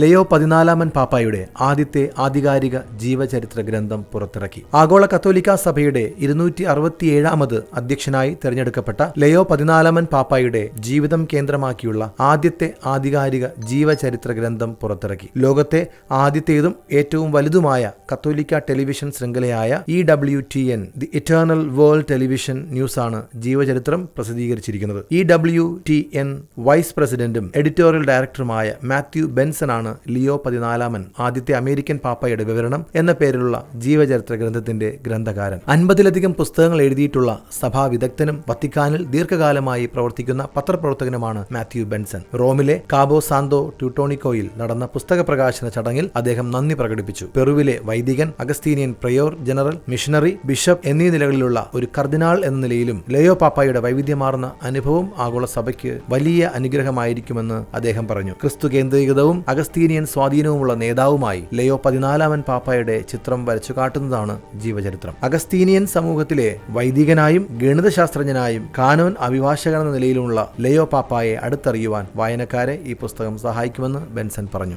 ലയോ പതിനാലാമൻ പാപ്പായുടെ ആദ്യത്തെ ആധികാരിക ജീവചരിത്ര ഗ്രന്ഥം പുറത്തിറക്കി. ആഗോള കത്തോലിക്ക സഭയുടെ ഇരുന്നൂറ്റി അറുപത്തിയേഴാമത് അധ്യക്ഷനായി തെരഞ്ഞെടുക്കപ്പെട്ട ലയോ പതിനാലാമൻ പാപ്പായുടെ ജീവിതം കേന്ദ്രമാക്കിയുള്ള ആദ്യത്തെ ആധികാരിക ജീവചരിത്ര ഗ്രന്ഥം പുറത്തിറക്കി. ലോകത്തെ ആദ്യത്തേതും ഏറ്റവും വലുതുമായ കത്തോലിക്ക television ശൃംഖലയായ E W T N the eternal world television ന്യൂസാണ് ജീവചരിത്രം പ്രസിദ്ധീകരിച്ചിരിക്കുന്നത്. E W T N vice പ്രസിഡന്റും എഡിറ്റോറിയൽ ഡയറക്ടറുമായ മാത്യു ബെൻസൺ ആണ് ലിയോ പതിനാലാമൻ ആദ്യത്തെ അമേരിക്കൻ പാപ്പയുടെ വിവരണം എന്ന പേരിലുള്ള ജീവചരിത്ര ഗ്രന്ഥത്തിന്റെ ഗ്രന്ഥകാരൻ. അൻപതിലധികം പുസ്തകങ്ങൾ എഴുതിയിട്ടുള്ള സഭാ വിദഗ്ധനും വത്തിക്കാനിൽ ദീർഘകാലമായി പ്രവർത്തിക്കുന്ന പത്രപ്രവർത്തകനുമാണ് മാത്യു ബെൻസൺ. റോമിലെ കാബോ സാന്തോ ട്യൂട്ടോണിക്കോയിൽ നടന്ന പുസ്തക പ്രകാശന ചടങ്ങിൽ അദ്ദേഹം നന്ദി പ്രകടിപ്പിച്ചു. പെറുവിലെ വൈദികൻ Augustinian prior general missionary bishop എന്നീ നിലകളിലുള്ള ഒരു കർദിനാൾ എന്ന നിലയിലും ലയോ പാപ്പായുടെ വൈവിധ്യമാർന്ന അനുഭവം ആഗോള സഭയ്ക്ക് വലിയ അനുഗ്രഹമായിരിക്കുമെന്ന് അദ്ദേഹം പറഞ്ഞു. ക്രിസ്തു കേന്ദ്രീകൃതവും അഗസ്തീനിയൻ സ്വാധീനവുമുള്ള നേതാവുമായി ലയോ പതിനാലാമൻ പാപ്പയുടെ ചിത്രം വരച്ചു കാട്ടുന്നതാണ് ജീവചരിത്രം. അഗസ്തീനിയൻ സമൂഹത്തിലെ വൈദികനായും ഗണിതശാസ്ത്രജ്ഞനായും കാനോൻ അഭിഭാഷകൻ എന്ന നിലയിലുമുള്ള ലയോ പാപ്പായെ അടുത്തറിയുവാൻ വായനക്കാരെ ഈ പുസ്തകം സഹായിക്കുമെന്ന് ബെൻസൺ പറഞ്ഞു.